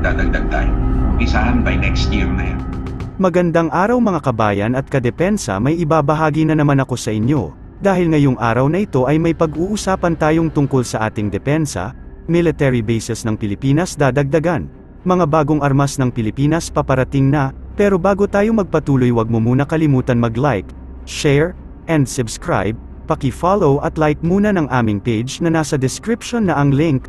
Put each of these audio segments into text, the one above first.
magdadagdag tayo. Umpisahan by next year na yan. Magandang araw mga kabayan at kadepensa may ibabahagi na naman ako sa inyo, dahil ngayong araw na ito ay may pag-uusapan tayong tungkol sa ating depensa, military bases ng Pilipinas dadagdagan, mga bagong armas ng Pilipinas paparating na, pero bago tayo magpatuloy wag mo muna kalimutan mag-like, share, and subscribe, paki-follow at like muna ng aming page na nasa description na ang link.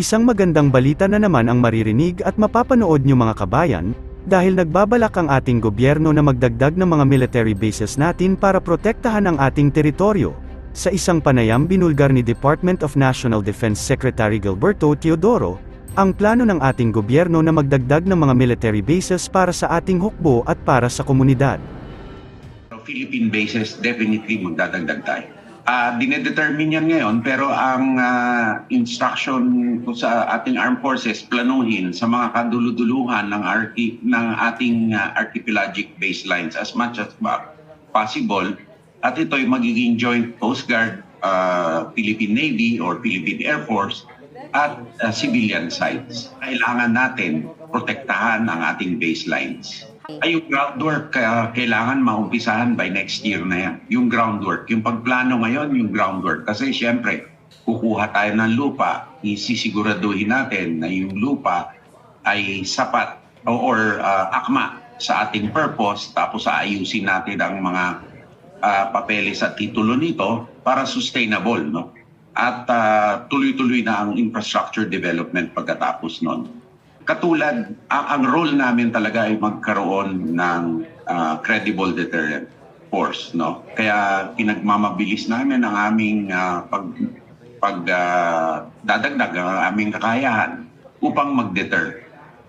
Isang magandang balita na naman ang maririnig at mapapanood nyo mga kabayan, dahil nagbabalak ang ating gobyerno na magdagdag ng mga military bases natin para protektahan ang ating teritoryo. Sa isang panayam binulgar ni Department of National Defense Secretary Gilberto Teodoro, ang plano ng ating gobyerno na magdagdag ng mga military bases para sa ating hukbo at para sa komunidad. Philippine bases, definitely magdadagdag tayo. Ah, dinedetermine yan ngayon, pero ang ah, instruction ko sa ating armed forces, planuhin sa mga kaduluduluhan ng, archi, ng ating ah, archipelagic baselines as much as possible. At ito'y magiging joint Coast Guard, ah, Philippine Navy or Philippine Air Force at ah, civilian sites. Kailangan natin protektahan ang ating baselines. Ay, yung groundwork, kaya kailangan maumpisahan by next year na yan. Yung groundwork. Yung pagplano ngayon, yung groundwork. Kasi siyempre, kukuha tayo ng lupa, isisiguraduhin natin na yung lupa ay sapat or ah, akma sa ating purpose, tapos aayusin natin ang mga ah, papeles at titulo nito para sustainable, no? At ah, tuloy-tuloy na ang infrastructure development pagkatapos nun katulad, ang, ang role namin talaga ay magkaroon ng ah, credible deterrent force, no? Kaya pinagmamabilis namin ang aming ah, pag pag ah, dadagdag ang aming kakayahan upang mag-deter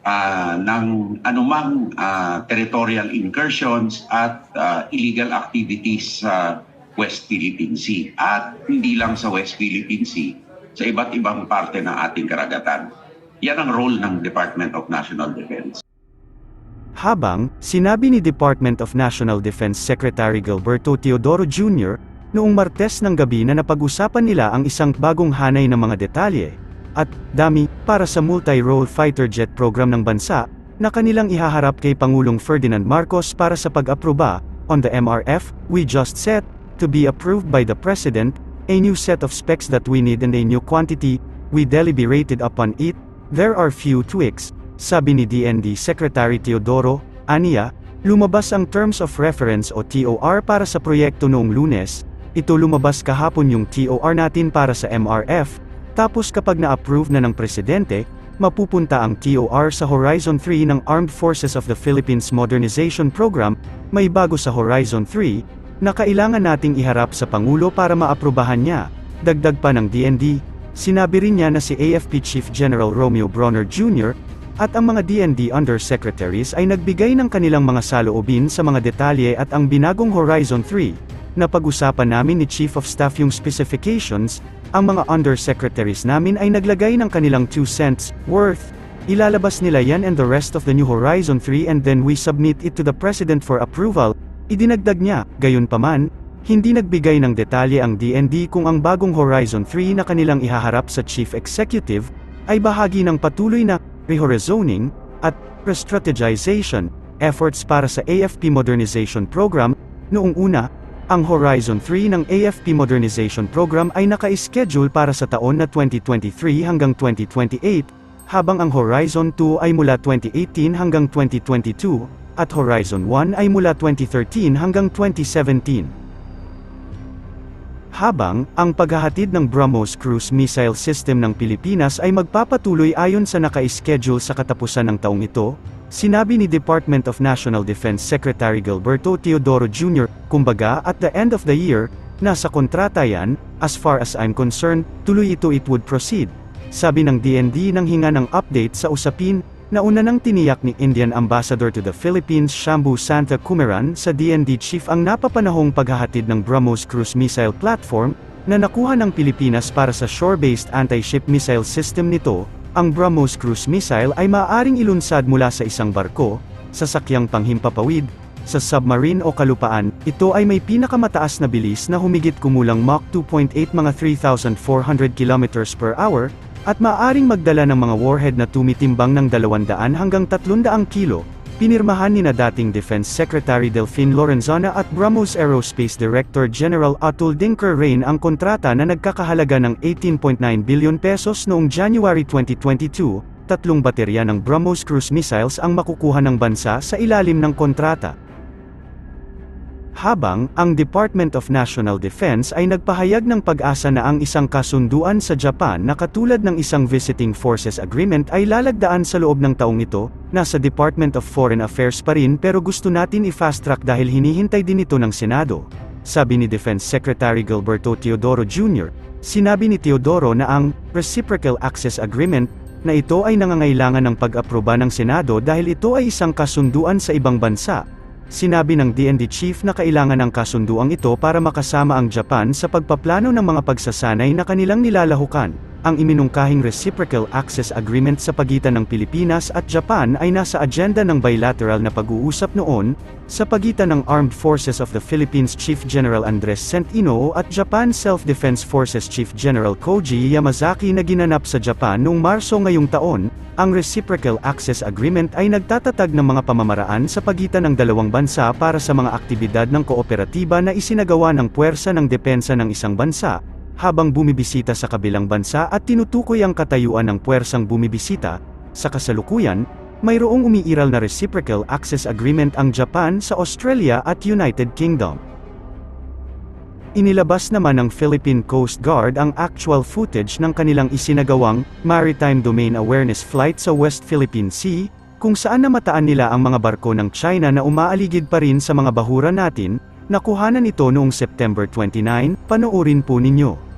ah, ng anumang ah, territorial incursions at ah, illegal activities sa West Philippine Sea at hindi lang sa West Philippine Sea sa iba't ibang parte ng ating karagatan. Yan ang role ng Department of National Defense. Habang, sinabi ni Department of National Defense Secretary Gilberto Teodoro Jr., noong Martes ng gabi na napag-usapan nila ang isang bagong hanay ng mga detalye, at dami para sa multi-role fighter jet program ng bansa, na kanilang ihaharap kay Pangulong Ferdinand Marcos para sa pag-aproba, on the MRF, we just set, to be approved by the President, a new set of specs that we need and a new quantity, we deliberated upon it, there are few tweaks, sabi ni DND Secretary Teodoro, aniya, lumabas ang Terms of Reference o TOR para sa proyekto noong lunes, ito lumabas kahapon yung TOR natin para sa MRF, tapos kapag na-approve na ng Presidente, mapupunta ang TOR sa Horizon 3 ng Armed Forces of the Philippines Modernization Program, may bago sa Horizon 3, na kailangan nating iharap sa Pangulo para maaprubahan niya. Dagdag pa ng DND, sinabi rin niya na si AFP Chief General Romeo Bronner Jr., at ang mga DND Undersecretaries ay nagbigay ng kanilang mga saloobin sa mga detalye at ang binagong Horizon 3, na pag-usapan namin ni Chief of Staff yung specifications, ang mga undersecretaries namin ay naglagay ng kanilang 2 cents worth. Ilalabas nila yan and the rest of the new Horizon 3 and then we submit it to the President for approval. Idinagdag niya, gayon paman, hindi nagbigay ng detalye ang DND kung ang bagong Horizon 3 na kanilang ihaharap sa Chief Executive, ay bahagi ng patuloy na rehorizoning at restrategization efforts para sa AFP Modernization Program. Noong una, ang Horizon 3 ng AFP Modernization Program ay naka-schedule para sa taon na 2023 hanggang 2028, habang ang Horizon 2 ay mula 2018 hanggang 2022, at Horizon 1 ay mula 2013 hanggang 2017. Habang, ang paghahatid ng BrahMos cruise missile system ng Pilipinas ay magpapatuloy ayon sa naka-schedule sa katapusan ng taong ito, sinabi ni Department of National Defense Secretary Gilberto Teodoro Jr., kumbaga at the end of the year, nasa kontrata yan, as far as I'm concerned, tuloy ito it would proceed. Sabi ng DND nang hinga ng update sa usapin, Nauna nang tiniyak ni Indian Ambassador to the Philippines Shambu Santa Kumaran sa DND Chief ang napapanahong paghahatid ng BrahMos cruise missile platform, na nakuha ng Pilipinas para sa shore-based anti-ship missile system nito, ang BrahMos cruise missile ay maaaring ilunsad mula sa isang barko, sasakyang panghimpapawid, sa submarine o kalupaan, ito ay may pinakamataas na bilis na humigit kumulang Mach 2.8 mga 3,400 km per hour, at maaring magdala ng mga warhead na tumitimbang ng 200 hanggang 300 kilo, pinirmahan ni na dating Defense Secretary Delphine Lorenzana at BrahMos Aerospace Director General Atul Dinker Rain ang kontrata na nagkakahalaga ng 18.9 billion pesos noong January 2022, tatlong baterya ng BrahMos cruise missiles ang makukuha ng bansa sa ilalim ng kontrata. Habang, ang Department of National Defense ay nagpahayag ng pag-asa na ang isang kasunduan sa Japan na katulad ng isang Visiting Forces Agreement ay lalagdaan sa loob ng taong ito, nasa Department of Foreign Affairs pa rin pero gusto natin i-fast track dahil hinihintay din ito ng Senado. Sabi ni Defense Secretary Gilberto Teodoro Jr., sinabi ni Teodoro na ang Reciprocal Access Agreement na ito ay nangangailangan ng pag-aproba ng Senado dahil ito ay isang kasunduan sa ibang bansa, Sinabi ng DND chief na kailangan ng kasunduang ito para makasama ang Japan sa pagpaplano ng mga pagsasanay na kanilang nilalahukan. Ang iminungkahing Reciprocal Access Agreement sa pagitan ng Pilipinas at Japan ay nasa agenda ng bilateral na pag-uusap noon, sa pagitan ng Armed Forces of the Philippines Chief General Andres Centino at Japan Self-Defense Forces Chief General Koji Yamazaki na ginanap sa Japan noong Marso ngayong taon, ang Reciprocal Access Agreement ay nagtatatag ng mga pamamaraan sa pagitan ng dalawang bansa para sa mga aktibidad ng kooperatiba na isinagawa ng puwersa ng depensa ng isang bansa, habang bumibisita sa kabilang bansa at tinutukoy ang katayuan ng puwersang bumibisita, sa kasalukuyan, mayroong umiiral na Reciprocal Access Agreement ang Japan sa Australia at United Kingdom. Inilabas naman ng Philippine Coast Guard ang actual footage ng kanilang isinagawang Maritime Domain Awareness Flight sa West Philippine Sea, kung saan namataan nila ang mga barko ng China na umaaligid pa rin sa mga bahura natin, nakuhanan ito noong September 29, panoorin po ninyo.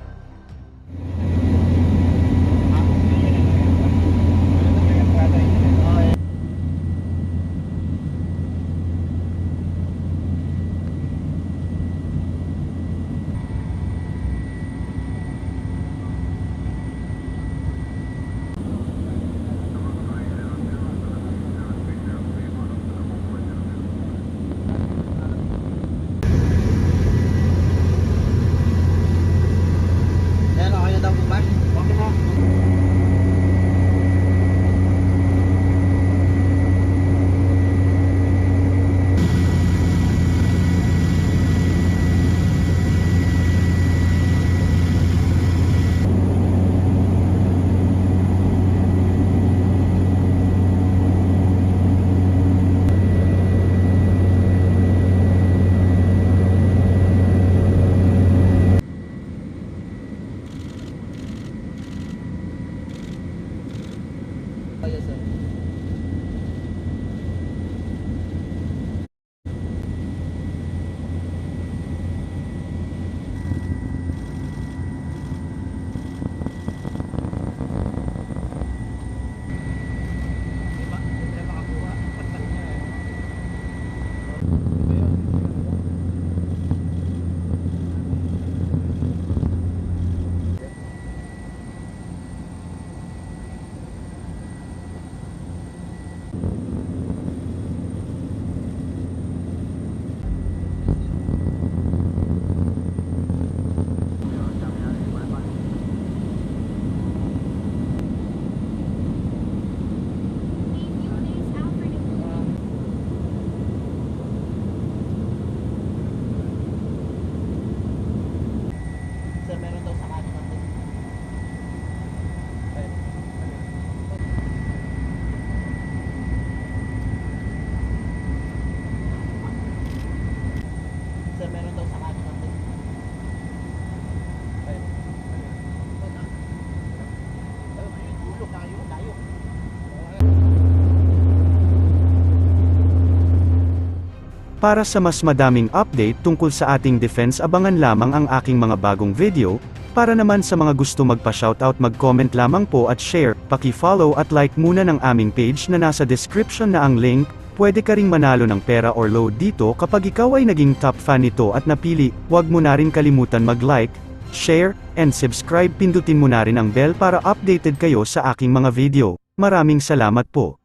Para sa mas madaming update tungkol sa ating defense abangan lamang ang aking mga bagong video, para naman sa mga gusto magpa-shoutout mag-comment lamang po at share, paki-follow at like muna ng aming page na nasa description na ang link, pwede ka ring manalo ng pera or load dito kapag ikaw ay naging top fan nito at napili, huwag mo na rin kalimutan mag-like, share, and subscribe pindutin mo na rin ang bell para updated kayo sa aking mga video. Maraming salamat po.